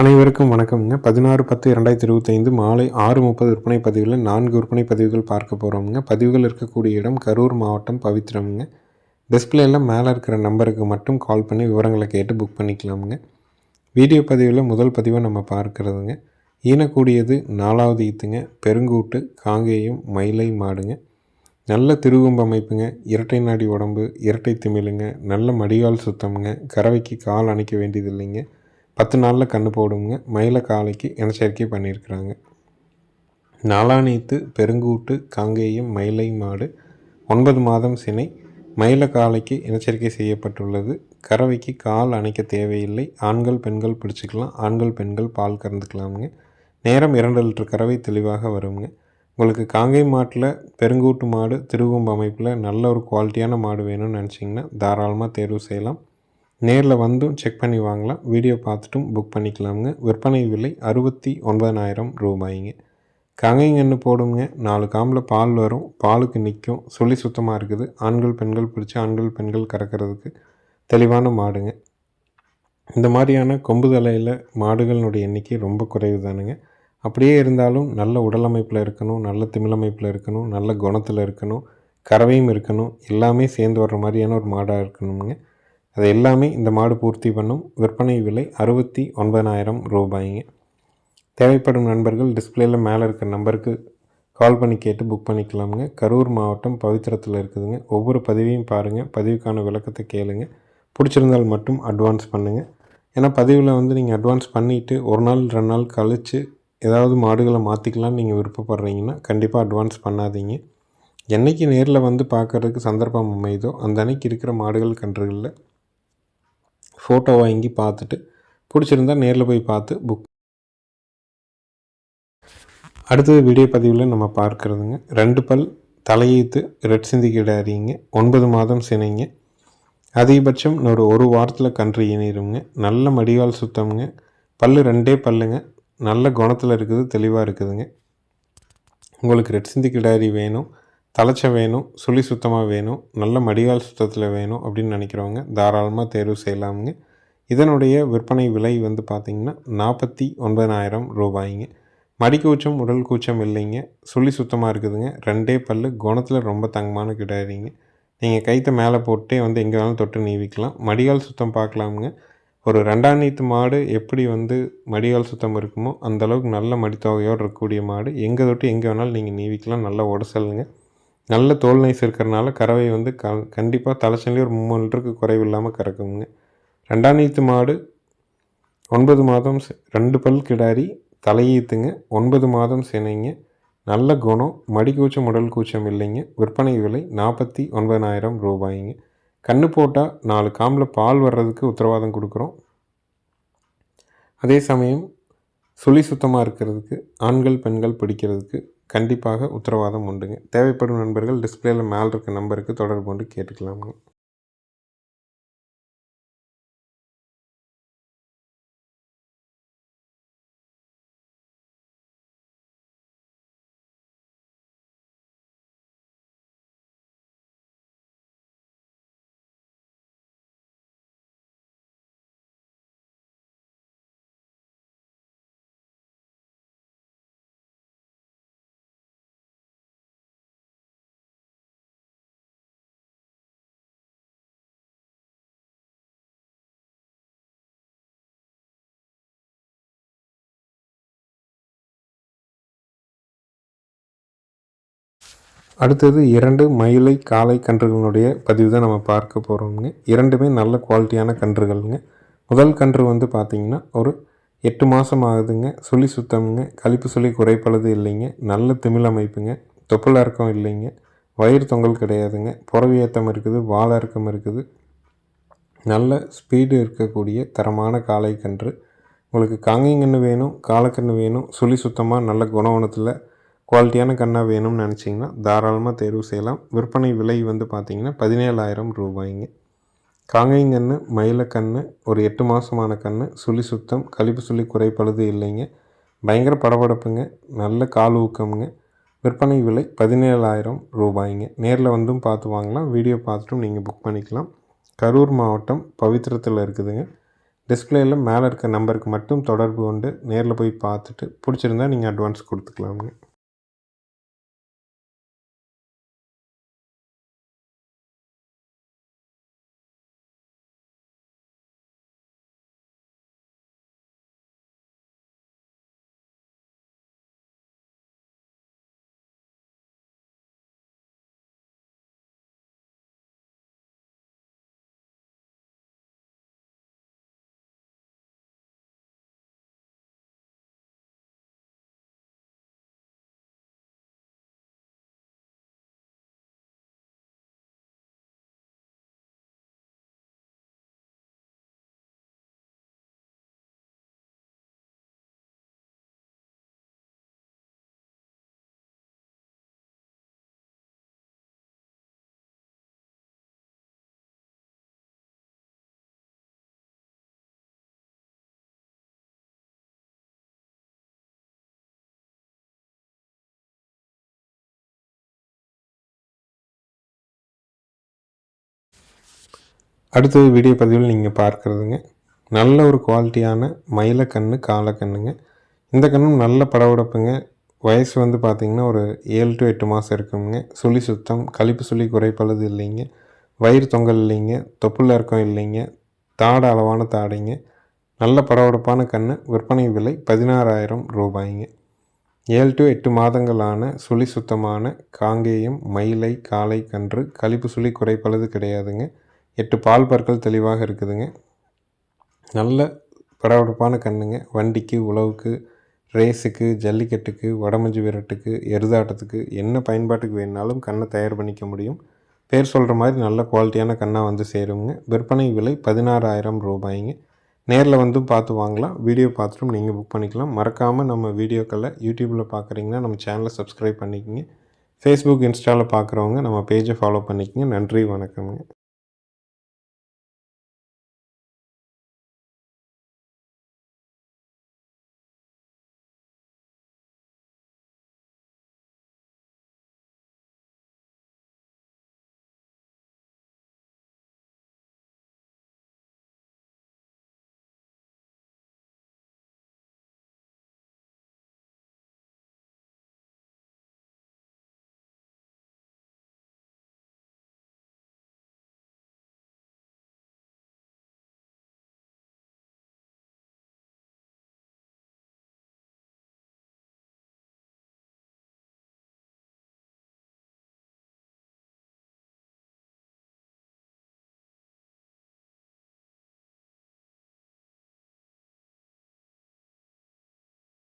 அனைவருக்கும் வணக்கம்ங்க. பதினாறு பத்து இரண்டாயிரத்தி இருபத்தைந்து மாலை ஆறு முப்பது விற்பனை பதிவில் நான்கு விற்பனை பதிவுகள் பார்க்க போகிறோம்ங்க பதிவுகள் இருக்கக்கூடிய இடம் கரூர் மாவட்டம் பவித்ரம்ங்க. டிஸ்பிளேயில் மேலே இருக்கிற நம்பருக்கு மட்டும் கால் பண்ணி விவரங்களை கேட்டு புக் பண்ணிக்கலாமுங்க. வீடியோ பதிவில் முதல் பதிவை நம்ம பார்க்குறதுங்க. ஈனக்கூடியது நாலாவது ஈத்துங்க. பெருங்கூட்டு காங்கேயம் மயிலை மாடுங்க. நல்ல திருகும்பு அமைப்புங்க. இரட்டை நாடி உடம்பு இரட்டை திமிழுங்க நல்ல மடிகால் சுத்தம்ங்க. கறவைக்கு கால் அணைக்க வேண்டியது இல்லைங்க பத்து நாளில் கன்று போடுங்க. மயில காலைக்கு இனச்சேர்க்கை பண்ணியிருக்கிறாங்க. நாளானீத்து பெருங்கூட்டு காங்கேயம் மயிலை மாடு ஒன்பது மாதம் சினை மயில காலைக்கு இனச்சேர்க்கை செய்யப்பட்டுள்ளது. கறவைக்கு கால் அணைக்க தேவையில்லை. ஆண்கள் பெண்கள் பிடிச்சிக்கலாம். ஆண்கள் பெண்கள் பால் கறந்துக்கலாமுங்க. நேரம் இரண்டு லிட்டர் கறவை தெளிவாக வருங்க. உங்களுக்கு காங்கை மாட்டில் பெருங்கூட்டு மாடு திருவம்பு அமைப்பில் நல்ல ஒரு குவாலிட்டியான மாடு வேணும்னு நினச்சிங்கன்னா தாராளமாக தேர்வு செய்யலாம். நேரில் வந்தும் செக் பண்ணி வாங்கலாம். வீடியோ பார்த்துட்டும் புக் பண்ணிக்கலாமுங்க. விற்பனை விலை அறுபத்தி ஒன்பதனாயிரம் ரூபாய்ங்க. காங்கைங்கன்று போடுங்க. நாலு காம்பில் பால் வரும். பாலுக்கு நிற்கும் சொல்லி சுத்தமாக இருக்குது. ஆண்கள் பெண்கள் பிடிச்சி ஆண்கள் பெண்கள் கறக்கிறதுக்கு தெளிவான மாடுங்க. இந்த மாதிரியான கொம்பு தலையில் மாடுகளினுடைய எண்ணிக்கை ரொம்ப குறைவு தானுங்க அப்படியே இருந்தாலும் நல்ல உடல் அமைப்பில் இருக்கணும். நல்ல திமிழமைப்பில் இருக்கணும். நல்ல குணத்தில் இருக்கணும். கறவையும் இருக்கணும். எல்லாமே சேர்ந்து வர்ற மாதிரியான ஒரு மாடாக இருக்கணுங்க அது எல்லாமே இந்த மாடு பூர்த்தி பண்ணும் விற்பனை விலை அறுபத்தி ஒன்பதாயிரம் ரூபாய்ங்க. தேவைப்படும் நண்பர்கள் டிஸ்பிளேயில் மேலே இருக்கிற நம்பருக்கு கால் பண்ணி கேட்டு புக் பண்ணிக்கலாமுங்க. கரூர் மாவட்டம் பவித்திரத்தில் இருக்குதுங்க. ஒவ்வொரு பதிவையும் பாருங்கள் பதிவுக்கான விளக்கத்தை கேளுங்க. பிடிச்சிருந்தால் மட்டும் அட்வான்ஸ் பண்ணுங்கள் ஏன்னா பதிவில் வந்து நீங்கள் அட்வான்ஸ் பண்ணிவிட்டு ஒரு நாள் ரெண்டு நாள் கழித்து ஏதாவது மாடுகளை மாற்றிக்கலாம்னு நீங்கள் விருப்பப்படுறீங்கன்னா கண்டிப்பாக அட்வான்ஸ் பண்ணாதீங்க. என்றைக்கு நேரில் வந்து பார்க்குறதுக்கு சந்தர்ப்பம் அமையுதோ அந்த அன்னைக்கு இருக்கிற மாடுகள் கன்றுகளில் ஃபோட்டோ வாங்கி பார்த்துட்டு பிடிச்சிருந்தா நேரில் போய் பார்த்து புக் அடுத்தது வீடியோ பதிவில் நம்ம பார்க்குறதுங்க. ரெண்டு பல் தலையீத்து ரெட் சிந்தி கிடாரிங்க ஒன்பது மாதம் சினைங்க. அதிகபட்சம் இன்னொரு ஒரு வாரத்தில் கன்று இணையிருங்க. நல்ல மடிகால் சுத்தம்ங்க. பல்லு ரெண்டே பல்லுங்க. நல்ல குணத்தில் இருக்குது தெளிவாக இருக்குதுங்க. உங்களுக்கு ரெட் சிந்தி கிடாரி வேணும். தலைச்சை வேணும் சுழி சுத்தமாக வேணும் நல்ல மடிகால் சுத்தத்தில் வேணும் அப்படின்னு நினைக்கிறவங்க தாராளமாக தேர்வு செய்யலாமுங்க. இதனுடைய விற்பனை விலை வந்து பார்த்திங்கன்னா நாற்பத்தி ஒன்பதாயிரம் ரூபாய்ங்க. மடிக்கூச்சம் உடல் கூச்சம் இல்லைங்க. சுழி சுத்தமாக இருக்குதுங்க. ரெண்டே பல்லு குணத்தில் ரொம்ப தங்கமான கிடையாதுங்க நீங்கள் கைத்தை மேலே போட்டே வந்து எங்கே வேணாலும் தொட்டு நீவிக்கலாம். மடிகால் சுத்தம் பார்க்கலாமுங்க ஒரு ரெண்டாம் நீத்து மாடு எப்படி வந்து மடிகால் சுத்தம் இருக்குமோ அந்தளவுக்கு நல்ல மடித்தொகையோடு இருக்கக்கூடிய மாடு. எங்கே தொட்டு எங்கே வேணாலும் நீங்கள் நீவிக்கலாம். நல்ல உடசலுங்க நல்ல தோல் நைஸ் இருக்கிறனால கறவை வந்து க கண்டிப்பாக தலைச்சன்லேயே ஒரு மூணு லிட்டருக்கு குறைவு இல்லாமல் கறக்குங்க. ரெண்டாம் நீத்து மாடு ஒன்பது மாதம் ரெண்டு பல் கிடாரி தலையீத்துங்க ஒன்பது மாதம் சினைங்க. நல்ல குணம் மடி கூச்சம் உடல் கூச்சம் இல்லைங்க. விற்பனை விலை நாற்பத்தி ஒன்பதாயிரம் ரூபாய்ங்க. கன்று போட்டால் நாலு காமில் பால் வர்றதுக்கு உத்தரவாதம் கொடுக்குறோம். அதே சமயம் சுழி சுத்தமாக இருக்கிறதுக்கு ஆண்கள் பெண்கள் பிடிக்கிறதுக்கு கண்டிப்பாக உத்தரவாதம் உண்டுங்க. தேவைப்படும் நண்பர்கள் டிஸ்பிளேயில் மேலே இருக்க நம்பருக்கு தொடர்பு கொண்டு கேட்டுக்கலாமுங்க. அடுத்தது இரண்டு மயிலை காளை கன்றுகளுடைய பதிவு தான் நம்ம பார்க்க போகிறோம்ங்க இரண்டுமே நல்ல குவாலிட்டியான கன்றுகள்ங்க. முதல் கன்று வந்து பார்த்திங்கன்னா ஒரு எட்டு மாதம் ஆகுதுங்க. சுழி சுத்தம்ங்க. கழிப்பு சுழி குறைப்பளது இல்லைங்க. நல்ல திமிழ் அமைப்புங்க. தொப்புள் இறக்கம் இல்லைங்க. வயிறு தொங்கல் கிடையாதுங்க. புறவி ஏத்தம் இருக்குது. வாழ இறக்கம் இருக்குது. நல்ல ஸ்பீடு இருக்கக்கூடிய தரமான காளை கன்று. உங்களுக்கு காங்கைங்கன்று வேணும் காலக்கன்று வேணும். சுழி சுத்தமாக நல்ல குணவனத்தில் குவாலிட்டியான கன்னாக வேணும்னு நினச்சிங்கன்னா தாராளமாக தேர்வு செய்யலாம். விற்பனை விலை வந்து பார்த்திங்கன்னா பதினேழாயிரம் ரூபாய்ங்க. காங்கைங்கன்று மயிலக்கன்று ஒரு எட்டு மாதமான கன்று சுழி சுத்தம் கழிப்பு சுழி குறைப்பழுது இல்லைங்க. பயங்கர படபடப்புங்க நல்ல கால் ஊக்கம்ங்க. விற்பனை விலை பதினேழாயிரம் ரூபாய்ங்க. நேரில் வந்தும் பார்த்து வாங்கலாம் வீடியோ பார்த்துட்டும் நீங்கள் புக் பண்ணிக்கலாம். கரூர் மாவட்டம் பவித்திரத்தில் இருக்குதுங்க. டிஸ்பிளேயில் மேலே இருக்க நம்பருக்கு மட்டும் தொடர்பு கொண்டு நேரில் போய் பார்த்துட்டு பிடிச்சிருந்தா நீங்கள் அட்வான்ஸ் கொடுத்துக்கலாமுங்க. அடுத்தது வீடியோ பதிவில் நீங்கள் பார்க்குறதுங்க. நல்ல ஒரு குவாலிட்டியான மயிலக்கண்ணு காலக்கண்ணுங்க இந்த கண்ணும் நல்ல படபடப்புங்க வயசு வந்து பார்த்திங்கன்னா ஒரு ஏழு டு எட்டு மாதம் இருக்குங்க. சுழி சுத்தம் கழிப்பு சுழி குறைப்பழுது இல்லைங்க. வயிறு தொங்கல் இல்லைங்க. தொப்புள் இறக்கம் இல்லைங்க. தாடை அளவான தாடைங்க. நல்ல படபடப்பான கண் விற்பனை விலை பதினாறாயிரம் ரூபாய்ங்க. ஏழு டு எட்டு மாதங்களான சுழி சுத்தமான காங்கேயம் மயிலை காளை கன்று கழிப்பு சுழி குறைப்பழுது கிடையாதுங்க. எட்டு பால் பற்கள் தெளிவாக இருக்குதுங்க. நல்ல படபடப்பான கண்ணுங்க. வண்டிக்கு உழவுக்கு ரேஸுக்கு ஜல்லிக்கட்டுக்கு வடமஞ்சு விரட்டுக்கு எருதாட்டத்துக்கு என்ன பயன்பாட்டுக்கு வேணுனாலும் கண்ணை தயார் பண்ணிக்க முடியும். பேர் சொல்கிற மாதிரி நல்ல குவாலிட்டியான கண்ணாக வந்து சேருங்க. விற்பனை விலை பதினாறாயிரம் ரூபாய்ங்க. நேரில் வந்து பார்த்து வாங்கலாம். வீடியோ பார்த்துட்டும் நீங்கள் புக் பண்ணிக்கலாம். மறக்காமல் நம்ம வீடியோக்களை யூடியூப்பில் பார்க்குறீங்கன்னா நம்ம சேனலை சப்ஸ்கிரைப் பண்ணிக்கோங்க. ஃபேஸ்புக் இன்ஸ்டாவில் பார்க்குறவங்க நம்ம பேஜை ஃபாலோ பண்ணிக்கோங்க. நன்றி வணக்கம்ங்க.